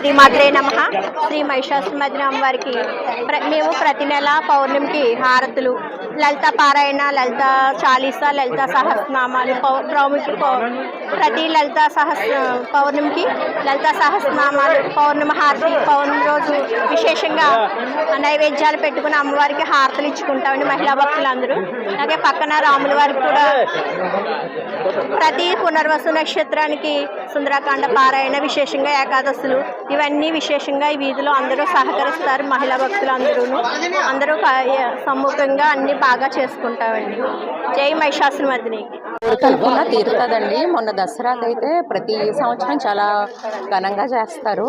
శ్రీ మాత్రే నమ. శ్రీ మహిషాసుమద్రి అమ్మవారికి ప్ర- మేము ప్రతి నెల పౌర్ణమికి హారతులు. లలిత పారాయణ లలిత చాలీస లలిత సహస్రనామాలు పౌ- పౌర్ణమికి ప్రతి లలిత సహస్ర పౌర్ణమికి లలిత సహస్రనామాలు పౌర్ణమి హారతి పౌర్ణమి రోజు విశేషంగా నైవేద్యాలు పెట్టుకుని అమ్మవారికి హారతులు ఇచ్చుకుంటామండి మహిళా భక్తులందరూ. అలాగే పక్కన రాముల వారికి కూడా ప్రతి పునర్వసు నక్షత్రానికి సుందరకాండ పారాయణ విశేషంగా ఏకాదశులు ఇవన్నీ విశేషంగా ఈ వీధిలో అందరూ సహకరిస్తారు మహిళా భక్తులు అందరూ అందరూ సమ్ముఖంగా అన్ని బాగా చేసుకుంటామండి. జై మహిషాసుమర్దిని కోరిక అనుకున్న తీరుతుందండి. మొన్న దసరాకి అయితే ప్రతి సంవత్సరం చాలా ఘనంగా చేస్తారు.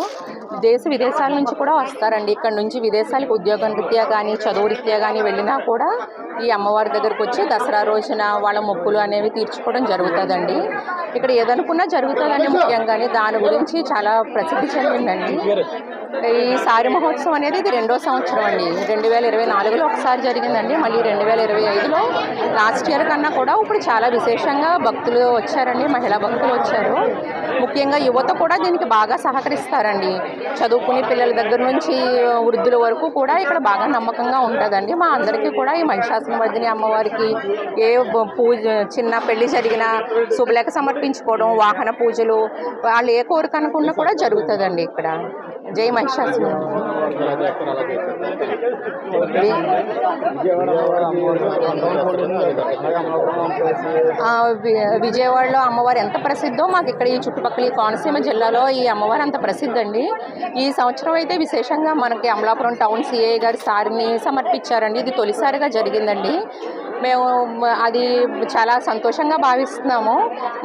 దేశ విదేశాల నుంచి కూడా వస్తారండి. ఇక్కడ నుంచి విదేశాలకు ఉద్యోగం రీత్యా కానీ చదువు రీత్యా కానీ వెళ్ళినా కూడా ఈ అమ్మవారి దగ్గరకు వచ్చి దసరా రోజున వాళ్ళ మొక్కులు అనేవి తీర్చుకోవడం జరుగుతుందండి. ఇక్కడ ఏదనుకున్నా జరుగుతుందండి ముఖ్యంగానే. దాని గురించి చాలా ప్రసిద్ధి చెందిందండి. ఈ సారి మహోత్సవం అనేది ఇది రెండో సంవత్సరం అండి. రెండు వేల ఇరవై నాలుగులో ఒకసారి జరిగిందండి. మళ్ళీ రెండు వేల ఇరవై ఐదులో లాస్ట్ ఇయర్ కన్నా కూడా ఇప్పుడు చాలా విశేషంగా భక్తులు వచ్చారండి మహిళా భక్తులు వచ్చారు. ముఖ్యంగా యువత కూడా దీనికి బాగా సహకరిస్తారండి. చదువుకునే పిల్లల దగ్గర నుంచి వృద్ధుల వరకు కూడా ఇక్కడ బాగా నమ్మకంగా ఉంటుందండి. మా అందరికీ కూడా ఈ మహిషాసుమర్దిని అమ్మవారికి ఏ పూజ చిన్న పెళ్ళి జరిగిన శుభలేఖ సమర్పించుకోవడం వాహన పూజలు వాళ్ళు ఏ కోరిక అనుకున్నా కూడా జరుగుతుందండి ఇక్కడ. జై మహిషాసు విజయవాడలో అమ్మవారు ఎంత ప్రసిద్ధో మాకు ఇక్కడ ఈ చుట్టుపక్కల ఈ కోనసీమ జిల్లాలో ఈ అమ్మవారు అంత ప్రసిద్ధండి. ఈ సంవత్సరం అయితే విశేషంగా మనకి అమలాపురం టౌన్ సిఐ గారి సారిని సమర్పించారండి. ఇది తొలిసారిగా జరిగిందండి. మేము అది చాలా సంతోషంగా భావిస్తున్నాము.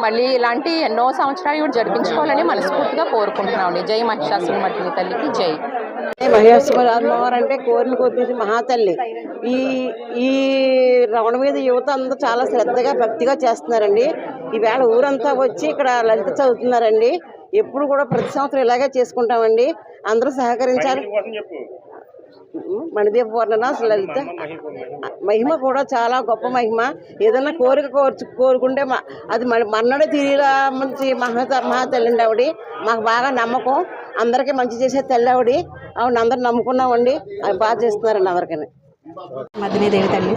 మళ్ళీ ఇలాంటి ఎన్నో సంవత్సరాలు ఇవి జరిపించుకోవాలని మనస్ఫూర్తిగా కోరుకుంటున్నామండి జై మహిషాసుని మట్టిని తల్లికి జై. మహేశ్వర అమ్మవారు అంటే కోరిన కొద్ది మహాతల్లి. ఈ ఈ రమణ మీద యువత అందరూ చాలా శ్రద్ధగా భక్తిగా చేస్తున్నారండి. ఈవేళ ఊరంతా వచ్చి ఇక్కడ లలిత చదువుతున్నారండి. ఎప్పుడు కూడా ప్రతి సంవత్సరం ఇలాగే చేసుకుంటామండి. అందరూ సహకరించాలి. మణిదీప వర్ణన లలిత మహిమ కూడా. చాలా గొప్ప మహిమ. ఏదైనా కోరిక కోర్చు కోరుకుంటే మా- అది మన మన్నడే తీరిలా మంచి మహా మహాతల్లి అండి ఆవిడ. మాకు బాగా నమ్మకం. అందరికీ మంచి చేసే తల్లి ఆవిడ. ఆవిడ అందరు నమ్ముకున్నామండి. అది బాగా చేస్తున్నారండి అందరికీ మదినేదేవి తల్లి.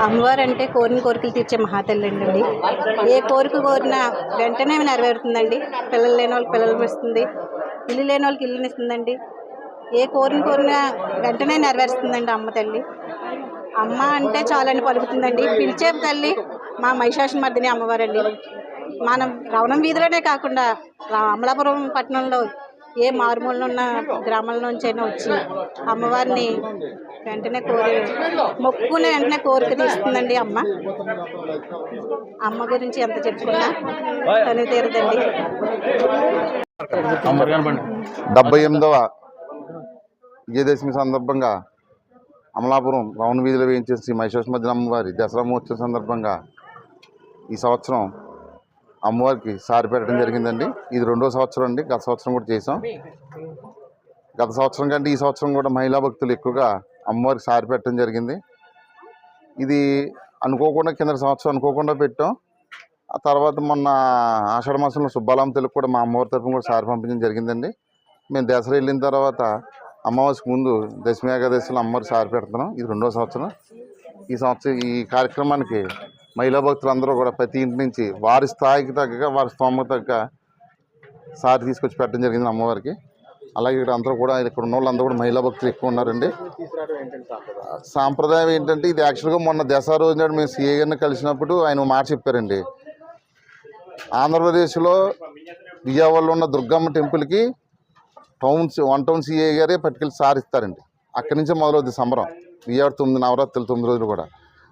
అమ్మవారు అంటే కోరిన కోరికలు తీర్చే మహాతల్లి అండి ఏ కోరిక కోరినా వెంటనే నెరవేరుతుందండి. పిల్లలు లేని వాళ్ళకి పిల్లలు ఇస్తుంది. ఇల్లు లేని వాళ్ళకి ఇల్లుని ఇస్తుందండి. ఏ కోరిన కోరినా వెంటనే నెరవేరుస్తుందండి అమ్మ తల్లి. అమ్మ అంటే చాలని పలుకుతుందండి. పిలిచే తల్లి మా మహిషాసుని మర్దిని అమ్మవారండి. మనం రవణం వీధిలోనే కాకుండా రా- అమలాపురం పట్టణంలో ఏ మారుమూలలో ఉన్న గ్రామాల నుంచి అయినా వచ్చి అమ్మవారిని వెంటనే కోరి మొక్కుకునే వెంటనే కోరిక తీస్తుందండి అమ్మ. అమ్మ గురించి ఎంత చెప్పుకున్నా తను తీరదండి. డెబ్బై ఎనిమిదవ విజయదశమి సందర్భంగా అమలాపురం రౌండ్ వీధిలో వేయించిన శ్రీ మధ్యన అమ్మవారి దసరా మహోత్సవం సందర్భంగా ఈ సంవత్సరం అమ్మవారికి సారి పెట్టడం జరిగిందండి. ఇది రెండో సంవత్సరం అండి. గత సంవత్సరం కూడా చేసాం గత సంవత్సరం కంటే ఈ సంవత్సరం కూడా మహిళా భక్తులు ఎక్కువగా అమ్మవారికి సారి పెట్టడం జరిగింది. ఇది అనుకోకుండా కింద సంవత్సరం అనుకోకుండా పెట్టాం. ఆ తర్వాత మొన్న ఆషాఢ మాసంలో సుబ్బాలమ్మ తెలుగు కూడా మా అమ్మవారి తరఫున కూడా సారి పంపించడం జరిగిందండి. మేము దసరా వెళ్ళిన తర్వాత అమావాస్యకు ముందు దశమి ఏకాదశిలో అమ్మవారి సారి పెడుతున్నాం. ఇది రెండో సంవత్సరం. ఈ సంవత్సరం ఈ కార్యక్రమానికి మహిళా భక్తులందరూ కూడా ప్రతి ఇంటి నుంచి వారి స్థాయికి తగ్గగా వారి స్తోమకు తగ్గ సారి తీసుకొచ్చి పెట్టడం జరిగింది అమ్మవారికి. అలాగే ఇక్కడ అందరూ కూడా ఇక్కడ ఉన్న వాళ్ళందరూ కూడా మహిళా భక్తులు ఎక్కువ ఉన్నారండి. సాంప్రదాయం ఏంటంటే ఇది యాక్చువల్గా మొన్న దసరా రోజు నాడు మేము సీఏ గారిని కలిసినప్పుడు ఆయన మాట చెప్పారండి. ఆంధ్రప్రదేశ్లో విజయవాడలో ఉన్న దుర్గమ్మ టెంపుల్కి టౌన్స్ వన్ టౌన్ సిఏ గారే పట్టుకెళ్ళి సారిస్తారండి అక్కడి నుంచే మొదలవుద్ది సంబరం. విజయవాడ తొమ్మిది నవరాత్రులు తొమ్మిది రోజులు కూడా.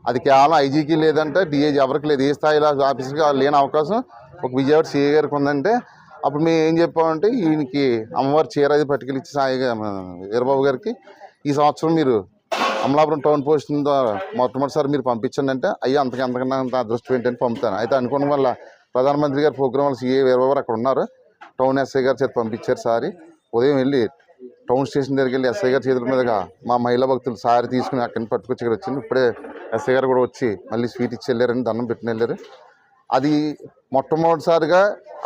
అది కేవలం ఐజీకి లేదంటే డిఏజీ ఎవరికి లేదు. ఏ స్థాయిలో ఆఫీసర్కి లేని అవకాశం ఒక విజయవాడ సిఏ గారికి ఉందంటే అప్పుడు మేము ఏం చెప్పామంటే ఈయనకి అమ్మవారి చీర అది పట్టుకెళ్ళి ఇచ్చి సాయి వీరబాబు గారికి ఈ సంవత్సరం మీరు అమలాపురం టౌన్ పోస్ట్ ద్వారా మొట్టమొదటిసారి మీరు పంపించండి అంటే అయ్యా అంతకు అంతకన్నా అంత అదృష్టం ఏంటని పంపుతాను. అయితే అనుకోవడం వల్ల ప్రధానమంత్రి గారి ప్రోగ్రాం వల్ల సీఏ వీరబాబు అక్కడ ఉన్నారు. టౌన్ ఎస్ఐ గారు చేతి పంపించారు సారీ. ఉదయం వెళ్ళి టౌన్ స్టేషన్ దగ్గరికి వెళ్ళి ఎస్ఐ గారి చేతుల మీదుగా మా మహిళా భక్తులు సారి తీసుకుని అక్కడిని పట్టుకొచ్చి ఇక్కడ వచ్చింది. ఇప్పుడే ఎస్ఐ గారు కూడా వచ్చి మళ్ళీ స్వీట్ ఇచ్చి వెళ్ళారని దండం పెట్టిన వెళ్ళారు. అది మొట్టమొదటిసారిగా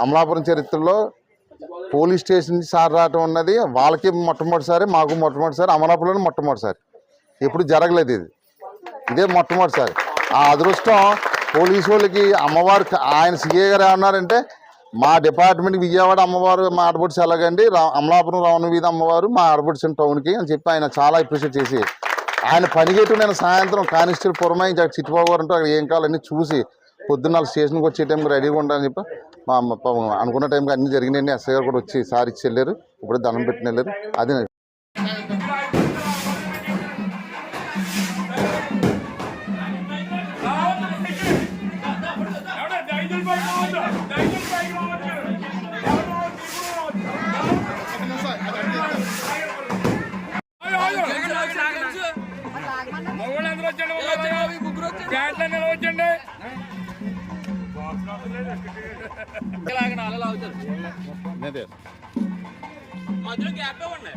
అమలాపురం చరిత్రలో పోలీస్ స్టేషన్ నుంచి సార్ రావటం ఉన్నది వాళ్ళకి మొట్టమొదటిసారి మాకు మొట్టమొదటిసారి అమలాపురంలో మొట్టమొదటిసారి. ఎప్పుడు జరగలేదు ఇది. ఇదే మొట్టమొదటిసారి. ఆ అదృష్టం పోలీసు వాళ్ళకి అమ్మవారు ఆయన సీఏ గారు ఏమన్నారంటే మా డిపార్ట్మెంట్ విజయవాడ అమ్మవారు మా ఆడపడిచి ఎలాగండి? అమలాపురం రావణ వీధి అమ్మవారు మా ఆడపడిచిన టౌన్కి అని చెప్పి ఆయన చాలా అప్రిషియేట్ చేసి ఆయన పనిగెట్టు నేను సాయంత్రం కానిస్టేబుల్ పురమాయించి అక్కడ చిట్టుబాబు గారు అక్కడ ఏం కావాలన్నీ చూసి పొద్దున్న స్టేషన్కి వచ్చే టైంకి రెడీగా ఉండాలని చెప్పి మా అమ్మ అనుకున్న టైంకి అన్ని జరిగినాయండి ఎస్ఐ గారు కూడా వచ్చి సార్ ఇచ్చి వెళ్ళారు ఇప్పుడే దండం పెట్టిన వెళ్ళారు. అది మధ్యలో గ్యాప్ ఇవ్వండి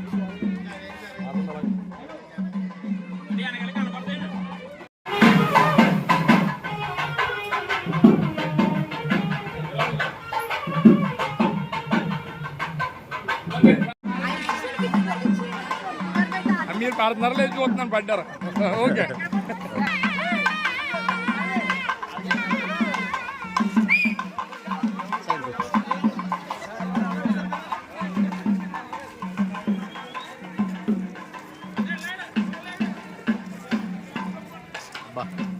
వెనకాల కనపడతాయండి మీరు పడుతున్నారా లేదు చూస్తున్నాను పడ్డారు ఓకే Bye.